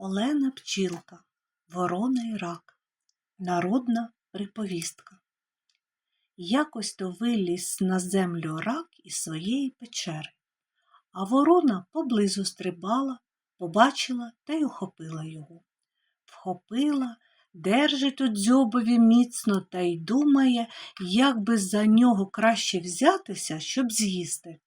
Олена Пчілка, Ворона й рак. Народна приповістка. Якось то виліз на землю рак із своєї печери, а ворона поблизу стрибала, побачила та й ухопила його. Вхопила, держить у дзьобові міцно та й думає, як би за нього краще взятися, щоб з'їсти.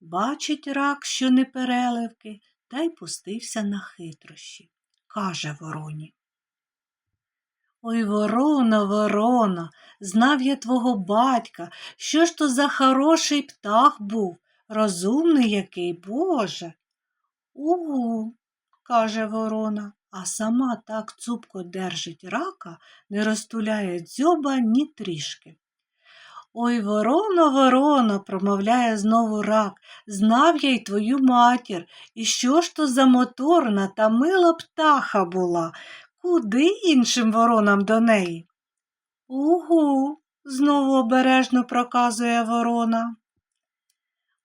Бачить рак, що не переливки, та й пустився на хитрощі. Каже вороні. Ой, ворона, ворона, знав я твого батька, що ж то за хороший птах був, розумний який, Боже. Угу, каже ворона, а сама так цупко держить рака, не розтуляє дзьоба ні трішки. Ой, ворона, ворона, промовляє знову рак, знав я й твою матір, і що ж то за моторна та мила птаха була, куди іншим воронам до неї? Угу, знову обережно проказує ворона.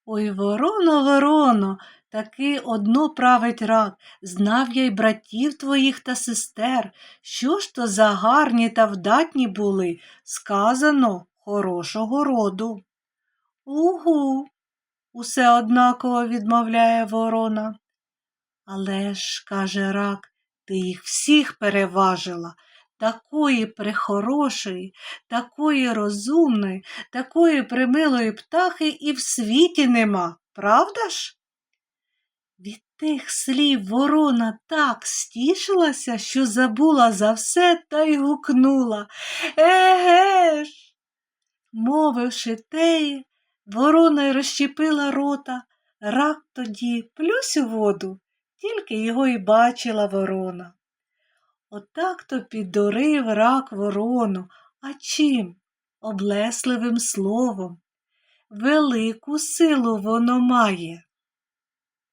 Ой, вороно, вороно, таки одно править рак, знав я й братів твоїх та сестер, що ж то за гарні та вдатні були, сказано хорошого роду. Угу, усе однаково відмовляє ворона. Але ж, каже рак, ти їх всіх переважила, такої прихорошої, такої розумної, такої примилої птахи і в світі нема, правда ж? Від тих слів ворона так стішилася, що забула за все та й гукнула. Еге ж. Мовивши ворона й розщепила рота, рак тоді плюсь у воду, тільки його й бачила ворона. Отак то піддурив рак ворону, а чим? Облесливим словом. Велику силу воно має.